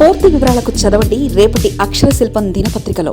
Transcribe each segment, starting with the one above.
పూర్తి వివరాలకు చదవండి రేపటి అక్షర శిల్పం దినపత్రికలో.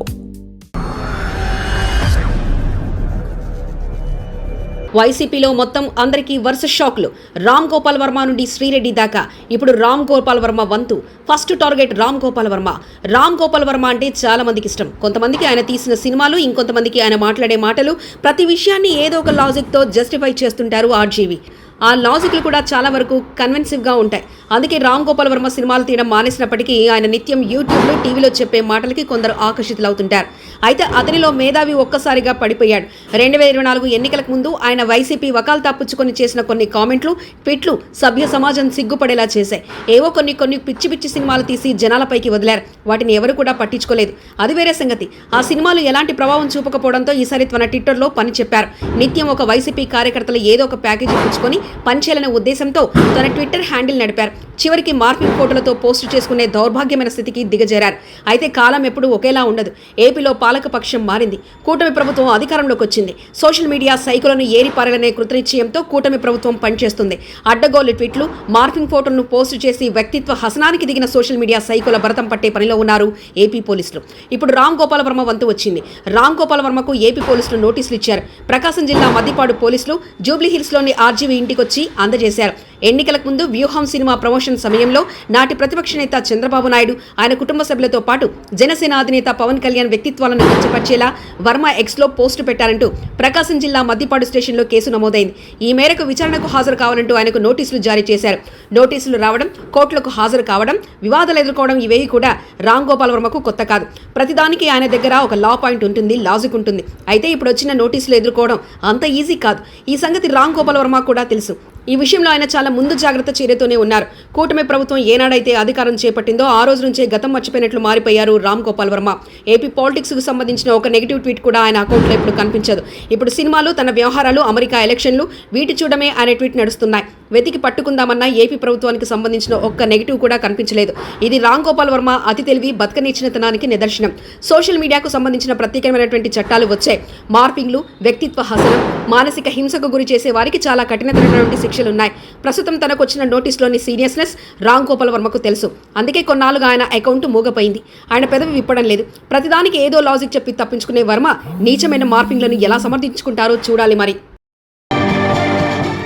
వైసీపీలో మొత్తం అందరికీ వరుస షాక్లు. రామ్ గోపాల్ వర్మ నుండి శ్రీరెడ్డి దాకా. ఇప్పుడు రామ్ గోపాల్ వర్మ వంతు. First target Ram Gopal Varma. Ram Gopal Varma అంటే చాలా మందికి ఇష్టం. కొంతమందికి ఆయన తీసిన సినిమాలు ఇంకొంతమందికి ఆయన మాట్లాడే మాటలు ప్రతి విషయాన్ని ఏదో ఒక లాజిక్తో జస్టిఫై చేస్తుంటారు ఆర్జీవి. ఆ లాజిక్లు కూడా చాలా వరకు కన్విన్సివ్గా ఉంటాయి. అందుకే రామ్ గోపాల్ వర్మ సినిమాలు తీయడం మానేసినప్పటికీ ఆయన నిత్యం యూట్యూబ్లో టీవీలో చెప్పే మాటలకి కొందరు ఆకర్షితులవుతుంటారు. అయితే అతనిలో మేధావి ఒక్కసారిగా పడిపోయాడు. రెండు వేల ఇరవై నాలుగు ఎన్నికలకు ముందు ఆయన వైసీపీ వకాలు తప్పించుకొని చేసిన కొన్ని కామెంట్లు ట్విట్లు సభ్య సమాజం సిగ్గుపడేలా చేశాయి. ఏవో కొన్ని కొన్ని పిచ్చి పిచ్చి సినిమాలు తీసి జనాలపైకి వదిలారు. వాటిని ఎవరు కూడా పట్టించుకోలేదు. అది వేరే సంగతి. ఆ సినిమాలు ఎలాంటి ప్రభావం చూపకపోవడంతో ఈసారి తన ట్విట్టర్లో పని చెప్పారు. నిత్యం ఒక వైసీపీ కార్యకర్తలు ఏదో ఒక ప్యాకేజీ పుచ్చుకొని పనిచేయాలనే ఉద్దేశంతో తన ట్విట్టర్ హ్యాండిల్ నడిపారు. చివరికి మార్పింగ్ ఫోటోలతో పోస్టు చేసుకునే దౌర్భాగ్యమైన స్థితికి దిగజారారు. అయితే కాలం ఎప్పుడూ ఒకేలా ఉండదు. ఏపీలో పాలక పక్షం మారింది. కూటమి ప్రభుత్వం అధికారంలోకి వచ్చింది. సోషల్ మీడియా సైకులను ఏరిపారలనే కృతనిశ్చయంతో కూటమి ప్రభుత్వం పనిచేస్తుంది. అడ్డగోలు ట్వీట్లు మార్పింగ్ ఫోటోలను పోస్టు చేసి వ్యక్తిత్వ హసనానికి దిగిన సోషల్ మీడియా సైకుల భరతం పట్టే పనిలో ఉన్నారు ఏపీ పోలీసులు. ఇప్పుడు రామ్ గోపాల వర్మ వంతు వచ్చింది. రామ్ గోపాల వర్మకు ఏపీ పోలీసులు నోటీసులు ఇచ్చారు. ప్రకాశం జిల్లా మద్దిపాడు పోలీసులు జూబ్లీహిల్స్లోని ఆర్జీవీ ఇంటికొచ్చి అందజేశారు. ఎన్నికలకు ముందు వ్యూహం సినిమా ప్రమోషన్ సమయంలో నాటి ప్రతిపక్ష నేత చంద్రబాబు నాయుడు ఆయన కుటుంబ సభ్యులతో పాటు జనసేన అధినేత పవన్ కళ్యాణ్ వ్యక్తిత్వాలను కించపరిచేలా వర్మ ఎక్స్లో పోస్టు పెట్టారంటూ ప్రకాశం జిల్లా మద్దిపాడు స్టేషన్లో కేసు నమోదైంది. ఈ మేరకు విచారణకు హాజరు కావాలంటూ ఆయనకు నోటీసులు జారీ చేశారు. నోటీసులు రావడం కోర్టులకు హాజరు కావడం వివాదాలు ఎదుర్కోవడం ఇవేవి కూడా రామ్ గోపాల్ వర్మకు కొత్త కాదు. ప్రతిదానికి ఆయన దగ్గర ఒక లా పాయింట్ ఉంటుంది లాజిక్ ఉంటుంది. అయితే ఇప్పుడు వచ్చిన నోటీసులు ఎదుర్కోవడం అంత ఈజీ కాదు. ఈ సంగతి రామ్ గోపాల్ వర్మ కూడా తెలుసు. ఈ విషయంలో ఆయన చాలా ముందు జాగ్రత్త చర్యతోనే ఉన్నారు. కూటమి ప్రభుత్వం ఏనాడైతే అధికారం చేపట్టిందో ఆ రోజు నుంచే గతం మర్చిపోయినట్లు మారిపోయారు రామ్ గోపాల్ వర్మ. ఏపీ పాలిటిక్స్కు సంబంధించిన ఒక నెగిటివ్ ట్వీట్ కూడా ఆయన అకౌంట్లో ఇప్పుడు కనిపించదు. ఇప్పుడు సినిమాలు తన వ్యవహారాలు అమెరికా ఎలక్షన్లు వీటి చూడమే ఆయన ట్వీట్ నడుస్తున్నాయి. వెతికి పట్టుకుందామన్న ఏపీ ప్రభుత్వానికి సంబంధించిన ఒక్క నెగిటివ్ కూడా కనిపించలేదు. ఇది రామ్ గోపాల్ వర్మ అతి తెలివి బతకనిచ్చినతనానికి నిదర్శనం. సోషల్ మీడియాకు సంబంధించిన ప్రత్యేకమైనటువంటి చట్టాలు వచ్చాయి. మార్పింగ్లు వ్యక్తిత్వ హసనం మానసిక హింసకు గురి చేసే వారికి చాలా కఠినతరమైనటువంటి శిక్షలున్నాయి. ప్రస్తుతం తనకు వచ్చిన నోటీసులోని సీరియస్నెస్ రామ్ గోపాల్ వర్మకు తెలుసు. అందుకే కొన్నాళ్ళుగా ఆయన అకౌంట్ మూగపోయింది. ఆయన పెదవి విప్పడం లేదు. ప్రతిదానికి ఏదో లాజిక్ చెప్పి తప్పించుకునే వర్మ నీచమైన మార్పింగ్లను ఎలా సమర్థించుకుంటారో చూడాలి మరి.